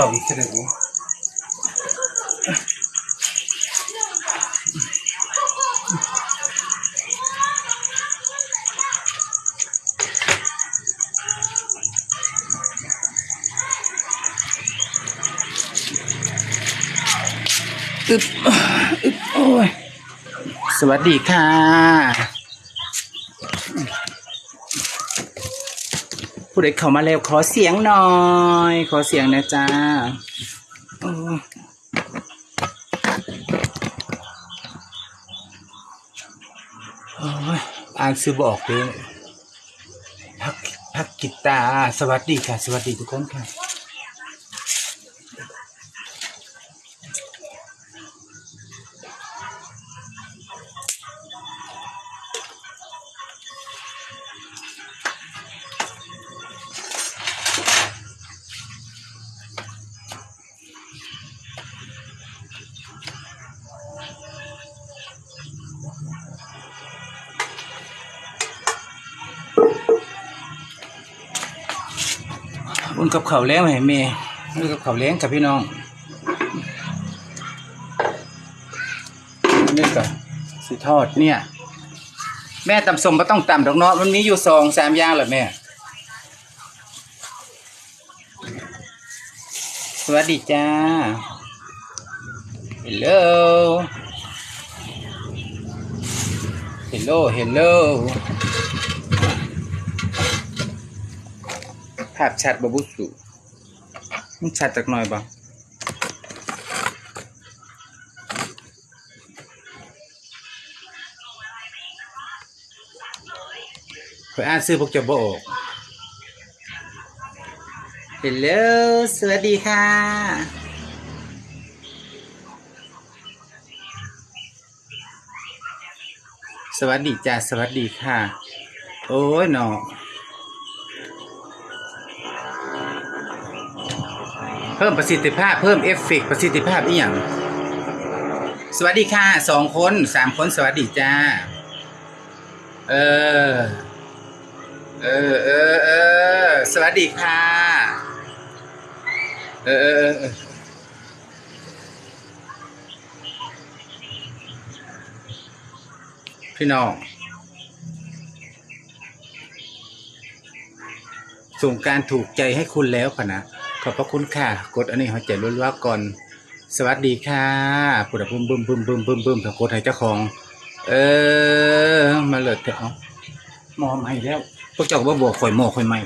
ต่ออีกทีหนึ่งอึบอึบโอ้ย สวัสดีค่ะ ผู้ใดเข้ามาแล้วขอเสียงหน่อย ขอเสียงนะจ๊ะอ่านซื้อบอกเลยพักพักกิตตาร์สวัสดีค่ะ สวัสดีทุกคนค่ะ กับเขาวแล้งไหมเมย์อุ่กับเขาวแล้งกับพี่น้องนี่ก็สิทอดเนี่ย แม่ตำสมก็ต้องตำดอกเนาะมันมีอยู่สองสามอย่างแหละแม่ สวัสดีจ้า Hello Hello Hello าพชัดบบุสุมันชัดจากหน่อยบ่คอยอ่านซื้อพวกจะบ่ออก Hello สวัสดีค่ะสวัสดีจ้าสวัสดีค่ะ โอ้ยเนาะ เพิ่มประสิทธิภาพเพิ่มเอฟเฟกต์ประสิทธิภาพอีหยังสวัสดีค่ะสองคนสามคนสวัสดีจ้า เออ เออเออเออสวัสดีค่ะ เออเออเออพี่น้องส่งการถูกใจให้คุณแล้วพะนะ ขอบพระคุณค่ะ กดอันนี้หัวใจล้วนๆก่อน สวัสดีค่ะปุดบึมบึมบึมบึมบึมบึมถ้ากดให้เจ้าของ เออ มาเลยเถอะเอาหมอใหม่แล้ว พวกเจ้าก็บ่บอกข่อยหมอข่อยใหม่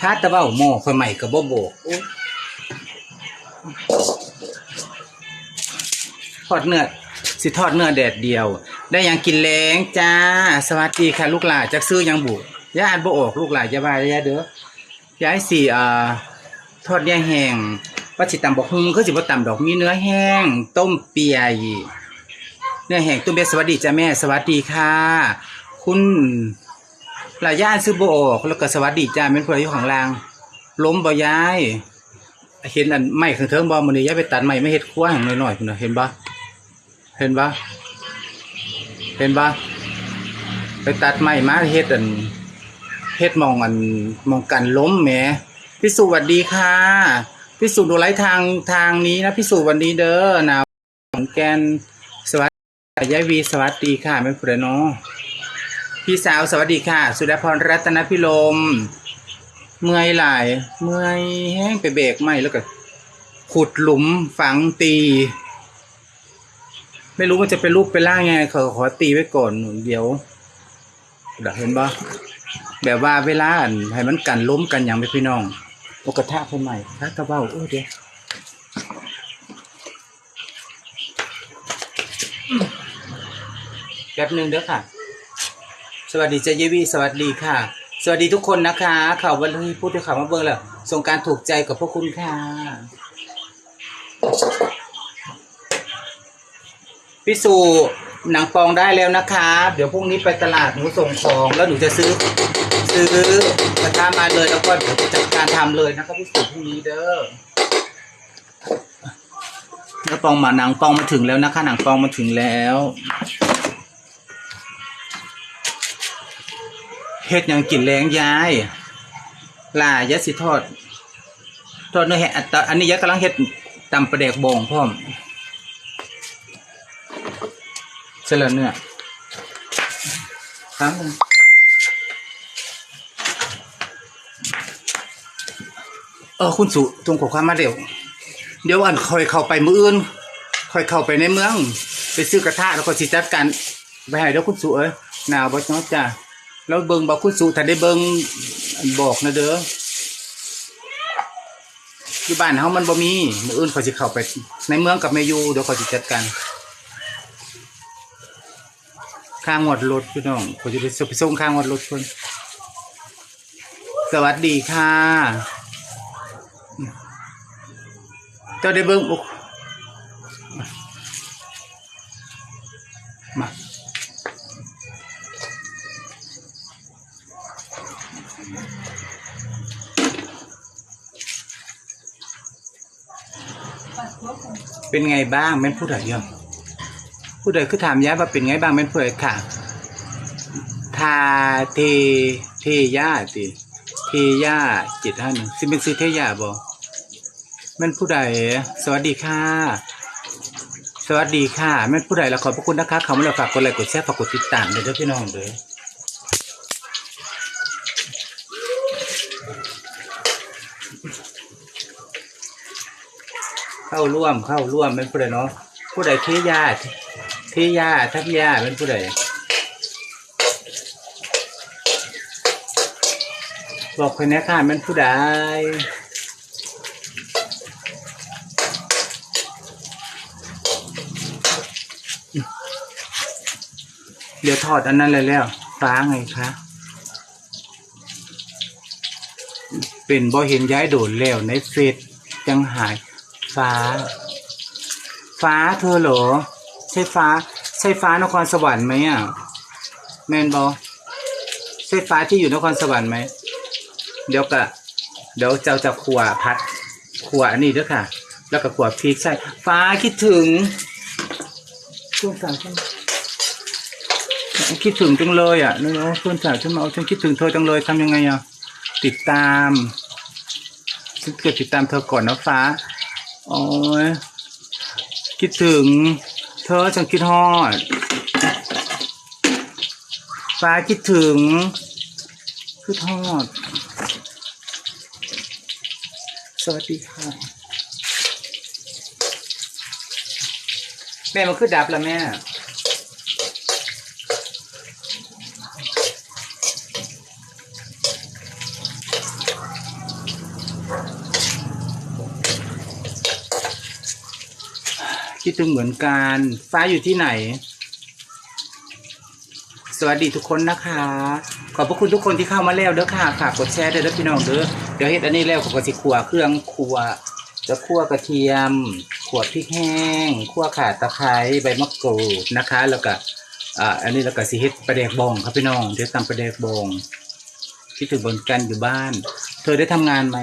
ถ้าตะเบ้าหมอข่อยใหม่ก็บ่บอกโอ๊ยทอดเนื้อ สิทอดเนื้อแดดเดียว ได้ยังกินแรงจ้า สวัสดีค่ะลูกหลานจักซื้อยังบุย่าอ่านบ่ออกลูกหลานอย่าบายย่าเด้อยายสิอ่าทอดเนื้อแห้งว่าสิตำบักฮุงคือสิบ่ตำดอกมีเนื้อแห้ง ต้มเปียยเนื้อแห้งต้มเปียสวัสดีจ้าแม่สวัสดีค่ะ คุณหลายย่าอ่านซื้อบ่ออกแล้วก็สวัสดีจ้าแม่นผู้ใดอยู่ข้างลางล้มบ่ยายเห็นอันไม้ข้างเทิงบ่มื้อนี้ยายไปตัดไม้ไม่เฮ็ดครัวให้หน่อยๆพุ่นน่ะเห็นบ่ เห็นปะเห็นปะไปตัดไม้มาเฮ็ดอันเฮ็ดมองอันมองกันล้มแหมพี่สุสวัสดีค่ะพี่สุดูไลฟ์ทางทางนี้นะพี่สุวันนี้เด้อหนาวขอนแกนสวัสดียายวีสวัสดีค่ะไม่พูดเลยเนาะพี่สาวสวัสดีค่ะ สุดาพรรัตนพิลมเมื่อยหลาย เมื่อยแห้งไปเบรกไม่แล้วก็ขุดหลุมฝังตี ไม่รู้ว่าจะเป็นรูปเป็นร่างไงเขาขอตีไว้ก่อนเดี๋ยวเดี๋ยวเห็นปะแบบว่าเวลาให้มันกันล้มกันอย่างไปพี่น้องโอกระทะคนใหม่ถ้ากระเบ้าโอ้เดี๋ยวแป๊บหนึ่งเด้อค่ะ สวัสดีเจเยวีสวัสดีค่ะ สวัสดีทุกคนนะคะข่าววันที่พูดที่ข่าวมาเบิ่งแล้วส่งการถูกใจกับพวกคุณค่ะ พี่สูหนังปองได้แล้วนะคะ เดี๋ยวพรุ่งนี้ไปตลาดหนูส่งของ แล้วหนูจะซื้อ ซื้อกระทามาเลยแล้วก็เดี๋ยวจัดการทำเลยนะครับพี่สูพรุ่งนี้เด้อหนังปองมาหนังปองมาถึงแล้วนะคะหนังปองมาถึงแล้ว เฮ็ดยังกินแรงยายลายะสิทอด ทอดเนื้อแหะอันนี้ยะกำลังเฮ็ดตำประเดกบองพ่อ เสร็จแล้วเนื้อครับเออคุณสุตรงขอความมาเร็ว เดี๋ยวอันคอยเข้าไปมืออื่นคอยเข้าไปในเมือง ไปซื้อกระทะแล้วก็สิจัดการไปให้เดี๋ยวคุณสุเอ้ยหนาวบ่เนาะจ้ะแล้วเบิ่งบอกคุณสุถ้าได้เบิ่งบอกนะเด้ออยู่บ้านเฮามันบ่มีมืออื่นเขาสิเข้าไปในเมืองกับแม่อยู่เดี๋ยวเขาสิจัดการ ค่างวดรถพี่น้องเขาจะไปส่งไปส่งค่างวดรถคนสวัสดีค่ะเจ้าได้เบิ่งอ้มาเป็นไงบ้างแม่นผู้ใดยัง ผู้ใดคือถามย้ายว่าเป็นไงบ้างแม่นผู้ใดค่ะทาเทเทย่าติเทย่าจิตห้าหนึ่งสิเป็นซื้อเทย่าบ่แม่นผู้ใดสวัสดีค่ะ สวัสดีค่ะแม่นผู้ใดล้วขอบพระคุณนะคะเขามาแล้วฝากกดไลค์กดแชร์ฝากกดติดตามเลยเด้อพี่น้องเด้อเข้าร่วมเข้าร่วมแม่นผู้ใดเนาะผู้ใดเทย่า เทย่าทักยาแม่นผู้ใดบอกคนนี้ค่ะแมันผู้ใดเดี๋ยวถอดอันนั้นเลยแล้วฟ้าไงคะเป็นบ่เห็นย้ายโดดแล้วในเฟซจังหายฟ้า ฟ้าเธอเหรอ ใช่ฟ้าใช่ฟ้านครสวรรค์ไหมอะแมนบอใช่ฟ้าที่อยู่นครสวรรค์ไหมเดี๋ยวกะเดี๋ยวเจ้าจะขัวพัดขัวอันนี้ด้วยค่ะ แล้วก็ขัวพริกใช่ฟ้าคิดถึงช่วงสาวฉันคิดถึงจังเลยอะนาะเพื่อนสาวฉันมาเอาฉันคิดถึงเธอจังเลยทำยังไงอะติดตามฉันเกิดติดตามเธอก่อนนะฟ้าโอ้ยคิดถึง เธอฉันคิดฮอด ฟ้าคิดถึงคิดฮอด สวัสดีค่ะ แม่มันคือดับแล้วแม่ ถึงเหมือนกัน ฟ้าอยู่ที่ไหน สวัสดีทุกคนนะคะ ขอบพระคุณทุกคนที่เข้ามาแล้วเด้อค่ะฝากกดแชร์ด้วยเด้อพี่น้องเด้อเดี๋ยวเฮ็ดอันนี้แล้วก็สิขัวเครื่องครัวจะคั่วกระเทียมขัวพริกแห้งคั่วข่าตะไคร้ใบมะกรูดนะคะ แล้วก็อ่าอันนี้แล้วก็สิเฮ็ดปลาแดกบองครับพี่น้องเดี๋ยวตำปลาแดกบองคิดถึงบนกันอยู่บ้าน เธอได้ทำงานไหม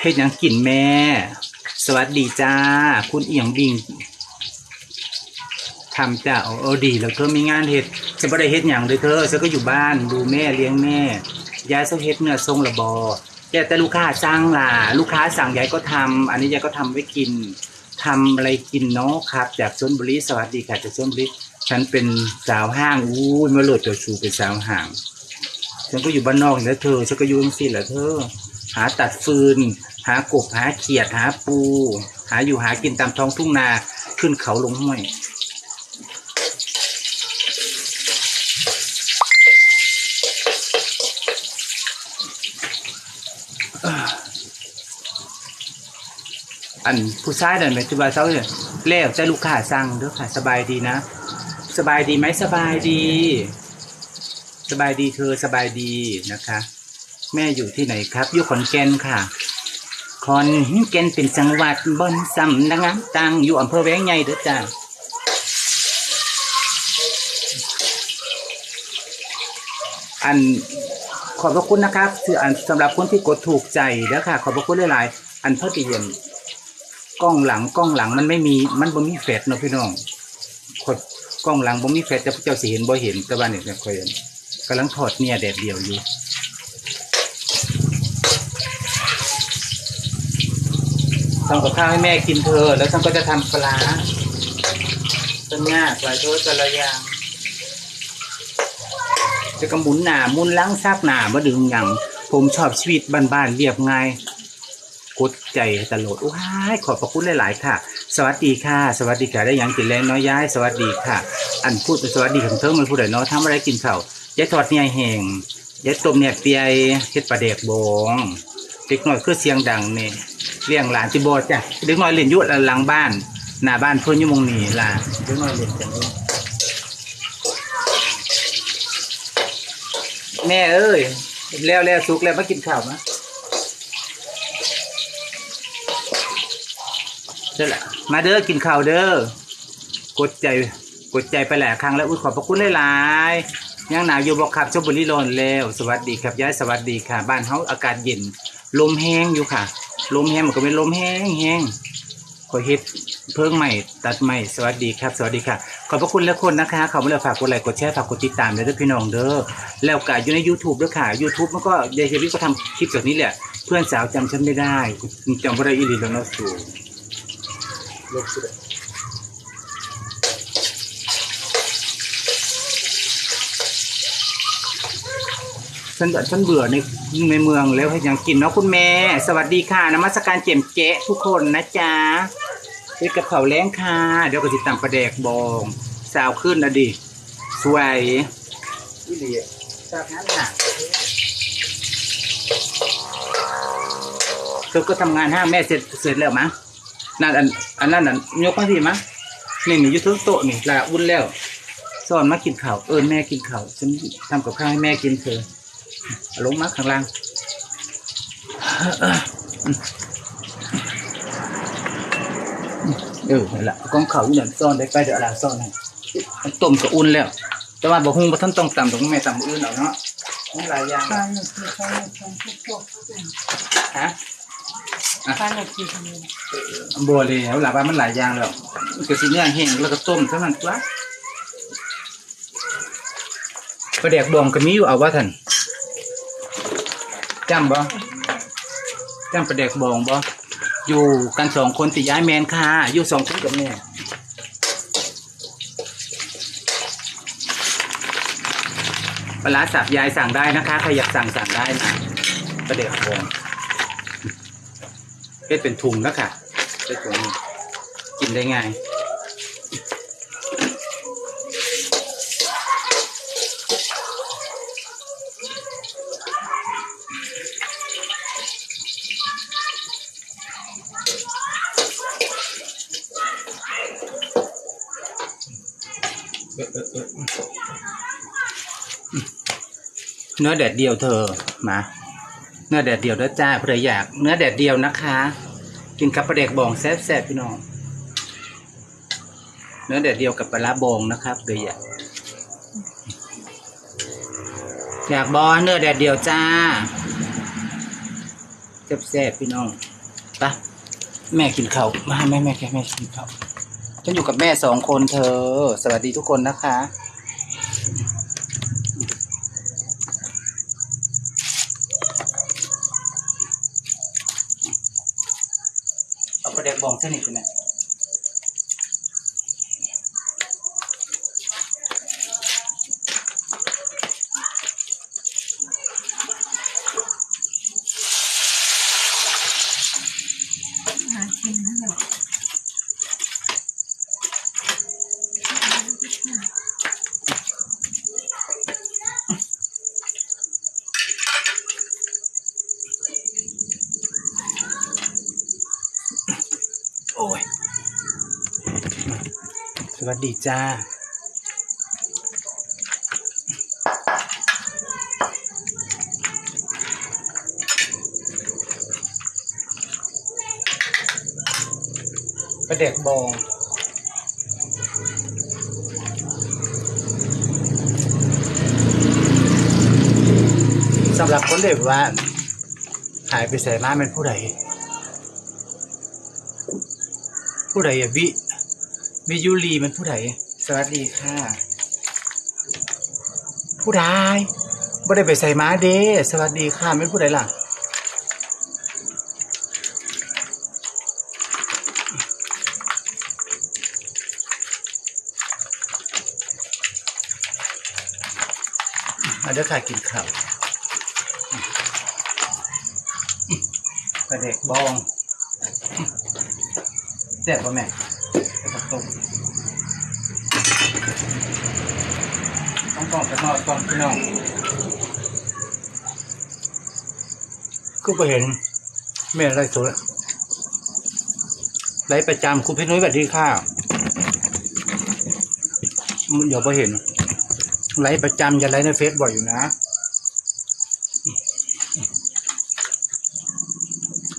เฮ็ดยังกินแม่ สวัสดีจ้า คุณเอียงบิงทำจ้าเอาเอาดีแล้วเธอมีงานเฮ็ดฉันบ่ได้เฮ็ดหยังเลยเธอฉันก็อยู่บ้านดูแม่เลี้ยงแม่ยายต้องเฮ็ดเนื้อทรงระบอแต่แต่ลูกค้าสั่งล่ะ ลูกค้าสั่งยายก็ทำอันนี้ยายก็ทำไว้กินทำอะไรกินเนาะครับ จากชนบุรีสวัสดีค่ะจากชนบุรีฉันเป็นสาวห้างอู้ยมาโหลดเจ้าชูเป็นสาวห้างฉันก็อยู่บ้านนอกแล้วเธอฉันก็อยู่จังซี่แหละเธอ หาตัดฟืน หากบหาเขียดหาปู หาอยู่หากินตามท้องทุ่งนาขึ้นเขาลงห้วยอันผู้ชายนั่นเป็นตัวาเช้าเนี่ยแล้วแต่ลูกค้าสั่งเด้อค่ะ สบายดีนะ สบายดีไหมสบายดี สบายดีเธอสบายดีนะคะ แม่อยู่ที่ไหนครับ อยู่ขอนแก่นค่ะ อนแก่นเป็นจังหวัดบนสำนักงานตั้งอยู่อำเภอแวงใหญ่เด้อจ้าอันขอบพระคุณนะครับคืออันสำหรับคนที่กดถูกใจเด้อค่ะ ขอบพระคุณหลายๆอันพอดีเห็นกล้องหลังกล้องหลังมันไม่มีมันบ่มีแฟลชเนาะพี่น้องกดกล้องหลังบ่มีแฟลชจะเจ้าสิเห็นบ่เห็นแต่ว่าเนี่ยคอยกำลังทอดเนี่ยแดดเดียวอยู่ ทำกับข้าวให้แม่กินเธอ แล้วฉันก็จะทำปลาต้นหญ้าปลาเธอแต่ละยางจะกำหมุนหนามุนล้างซากหนามาดึงหยังผมชอบชีวิตบ้านๆเรียบง่ายกดใจตลอดโอ้ยขอบพระคุณหลาย ๆ ค่ะ สวัสดีค่ะ สวัสดีค่ะได้ยังกินแรงน้อยย้าย สวัสดีค่ะ อันพูดสวัสดีของเธอมันพูดได้เนาะทำอะไรกินข้ายายทอดเนี่ยแห้งยายต้มเนี่ยเปียเฮ็ดปลาเด็กบองเด็กน้อยคือเสียงดังเนี่ย เลี้ยงหลานจิบอจ้ะเด็กน้อยเล่นยุ่หลังบ้านหน้าบ้านเพื่อนยุ่หมงนี่ล่ะเด็กน้อยเล่นจังแม่เอ้ยแล้วแล้วสุกแล้วมากินข้าวมะเด้อมาเด้อกินข้าวเด้อกดใจกดใจไปแหลายครั้งแล้วอุ้ยขอบพระคุณหลายๆยังหนาวอยู่บอกครับชมบุรีร้อนแล้ว สวัสดีครับย้ายสวัสดีค่ะ บ้านเฮาอากาศเย็นลมแห้งอยู่ค่ะ ลมแห้งมันก็เป็นลมแห้งแห้งขอเฮ็ดเพิ่งใหม่ตัดใหม่สวัสดีครับ สวัสดีค่ะ ขอบพระคุณและคนนะคะเขามาแล้วฝากกดไลค์กดแชร์ฝากกดติดตามเลยด้วยพี่น้องเด้อแล้วก็อยู่ใน YouTube ด้วยค่ะ YouTube มันก็เดชวิก็ทำคลิปแบบนี้แหละ เพื่อนสาวจำฉันไม่ได้จำพระไรอีหลีแล้วเนาะสูลบสุด ฉันฉันเบื่อในในเมืองแล้วให้ยังกินเนาะคุณแม่ สวัสดีค่ะนมัสการเจียมเจ๊ทุกคนนะจ๊ะเฮ็ดกับเขาแล้งค่ะ เดี๋ยวก็ติดตามประแดกบอง สาวขึ้นนะดิสวยนี่ดีจากนั้นน่ะเธอก็ทำงานห้าแม่เสร็จเสร็จแล้วมั้งนั่นอันอันนั้นน่ะยกมาสิมั้งนี่นี่อยุทธโต๊ะนี่ลาอุ่นแล้วสอนมากินข้าวเอิญแม่กินข้าวฉันทำกับข้าวให้แม่กินเธอ ลงมาข้างล่างเออนั่นแหละเอากองเขาอยู่นั่นซ่อนได้ไปเดี๋ยวเอาลาซ่อนให้มันต้มก็อุ่นแล้ว แต่ว่าบ่ฮู้บ่ทันต้องตำตรงแม่ตำอื่นเอาเนาะมันหลายอย่างปลาหนึ่งคือปลาหนึ่งของทุกพวกทุกอย่างฮะปลาหนึ่งคือทำไมบ่เลยแล้วหลายว่ามันหลายอย่างแล้วมันก็สิเนื้อแห้งแล้วก็ต้มเท่านั้นตัวปลาแดกบองก็มีอยู่เอาว่าท่าน จำบ่จำปลาแดกบองบ่อยู่กันสองคนติย้ายแมนค่ะ อยู่สองคนกับแม่ปลาร้าสับยายสั่งได้นะคะใครอยากสั่งสั่งได้นะประเดี๋ยววงเฮ็ดเป็นถุงแล้วค่ะเป็นถุงกินได้ง่าย เนื้อแดดเดียวเธอมาเนื้อแดดเดียวเด้อจ้าเพื่ออยาก เนื้อแดดเดียวนะคะ กินกับปลาเด็กบองแซ่บๆพี่น้อง เนื้อแดดเดียวกับปลาร้าบองนะครับเพื่ออยากอยากบอเนื้อแดดเดียวจ้าแซ่บๆพี่น้องปะแม่กินข้าวมาแม่แม่แกแม่กินข้าวฉันอยู่กับแม่สองคนเธอ สวัสดีทุกคนนะคะ เอาประเด็กบองเส้นอีกนะ หากินนั่นแหละ โอ้ย ส วัสดีจ้าประเด็กบองสำหรับคนเด็กว่า หายไปใส่มาเป็นผู้ใดผู้ใดอะวิวิยุรีมันผู้ใดสวัสดีค่ะ ผู้ใดบ่ได้ไปใส่ม้าเด้สวัสดีค่ะไม่ผู้ใดล่ะมาเด้อค่ะกินข้าวกระเด็กบองแซ่บป่ะแม่ ตกต้องกล่องไปนอนก่อนพี่น้องก็ไปเห็นแม่ไรสวยไรประจำคุณพี่นุ้ยสวัสดีค่ะเดี๋ยวไปเห็นไลฟ์ประจำจะไลฟ์ในเฟซบ่อยอยู่นะ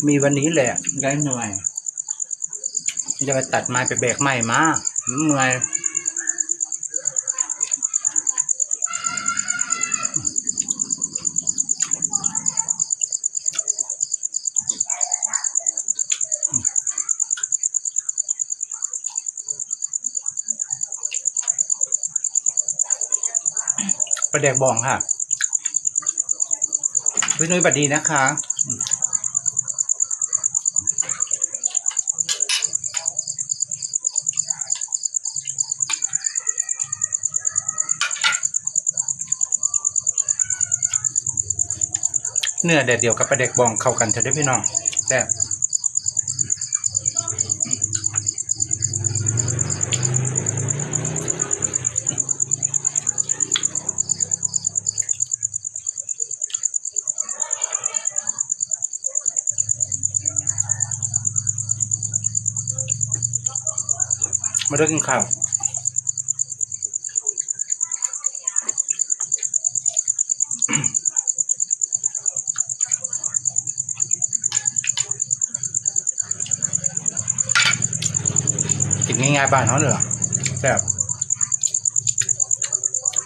มีวันนี้แหละไลฟ์หน่วย จะไปตัดไม้ไปแบกไม้มาเหนื่อยประเด็กบองค่ะพี่นุ้ยบัดดีนะคะ เนื้อแดดเดียวกับปลาเด็กบองเข้ากันเถอะได้พี่น้องแซ่บมาเริ่มกินข้าว ง่ายๆบ้านเขาเลยเหรอแซ่บ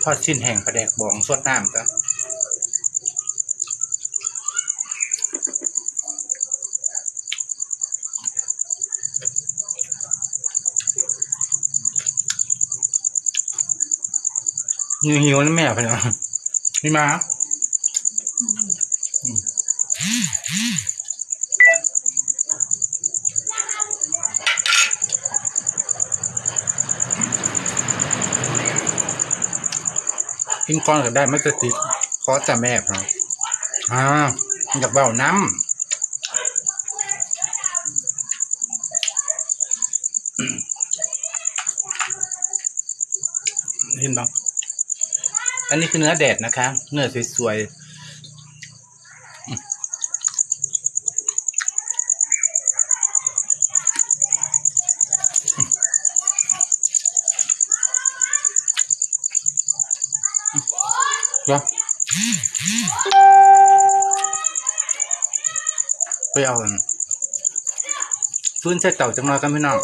ทอดชิ้นแห่งปลาแดกบองสดน้ำจ้ะหิวหิวๆนะแม่พี่น้องนี่มา กินก้อนก็ได้ไม่จะติดขอแต่แม่ครับอ่าอยากเบาน้ำเห็นบ้างอันนี้คือเนื้อแดดนะคะ เนื้อสวยๆ เอาฟื้นใส่เต่าจังเลยกันพี่น้อง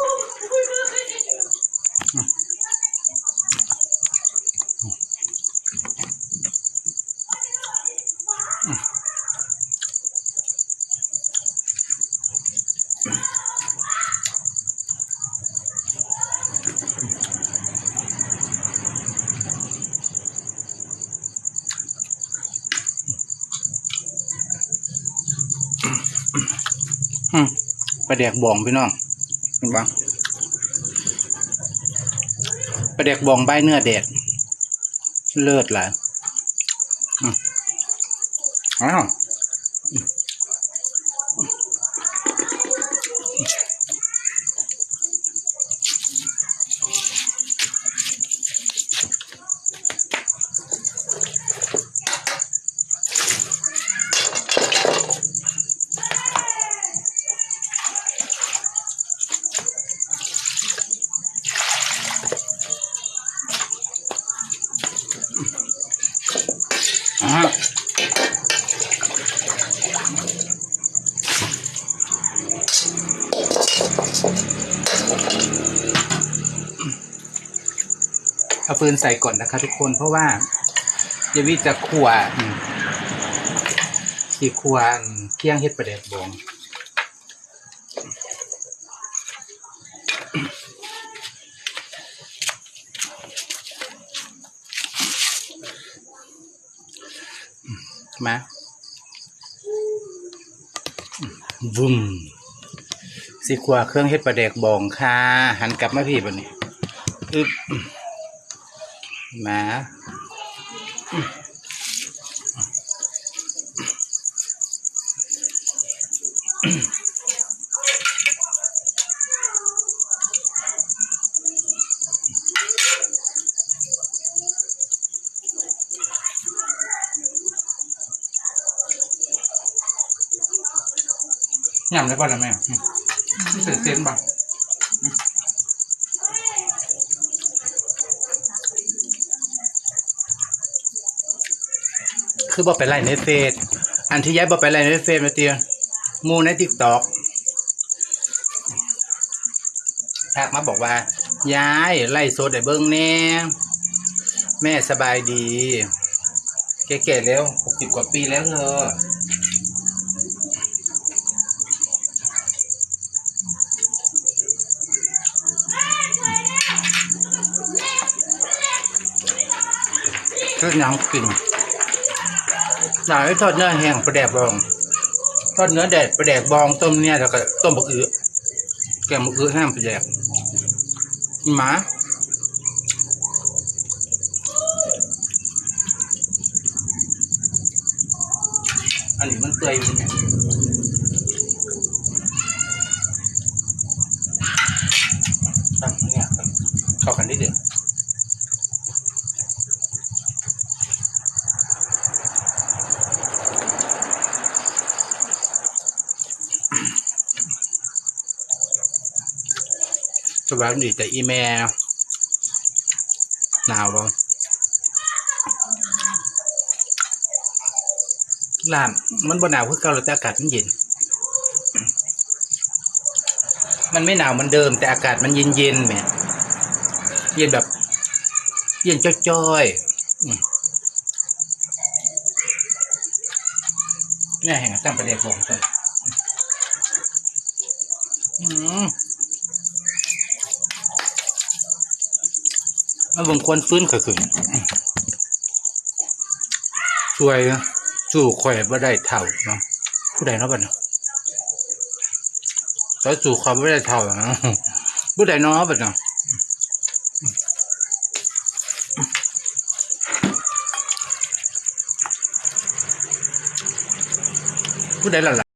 ปลาแดกบองพี่น้องเห็นปะปลาแดกบองใบเนื้อแดดเลิศหลาย ฟืนใส่ก่อนนะคะ ทุกคนเพราะว่าเยวิจะขั่วสีขั่วเคี่ยงเฮ็ดประเด็ดบองมาบุ้มสิขัวเครื่องเฮ็ดประเด็กบองค่ะ หันกลับมาพี่บนนี้อึ๊บ มาหย่ำได้ป่ะล่ะแม่อืมนี่เสร็จเส้นป่ะอืม คือบอกไปไล่ในเฟซอันที่ย้ายบอกไปไล่ในเฟซมาเตียหมูในทิกตอกทักมาบอกว่ายายไล่โซดได้เบิ้งแน่แม่สบายดีแก่ๆแล้วหกสิบกว่าปีแล้วเธอก็ยังกิน หลายทอดเนื้อแห้งปลาแดกบอง ทอดเนื้อแดดปลาแดกบองต้มเนี่ยแล้วก็ต้มบะอือแกงบะอือแห้งปลาแดกหมาอันนี้มันเปื่อยอยู่เนี่ยตั้งเนี่ยเข้ากันได้เดือด สบายดีแต่อีแม่หนาวบ่ลามมันบ่หนาวคือเก่าแล้วแต่อากาศมันเย็น มันไม่หนาวเหมันเดิม แต่อากาศมันเย็นเย็นแหมเย็นแบบ เย็นจ้อยๆนี่แห่งตั้งประเด็นผมต้นอืม แล้วบางคนฟื้นขึ้นช่วยสู้ข่อยบ่ได้เท่าเนาะผู้ใดเนาะบัดเนาะแต่สู้เขาบ่ได้เท่าเนาะผู้ใดเนาะบัดเนาะผู้ใดล่ะล่ะ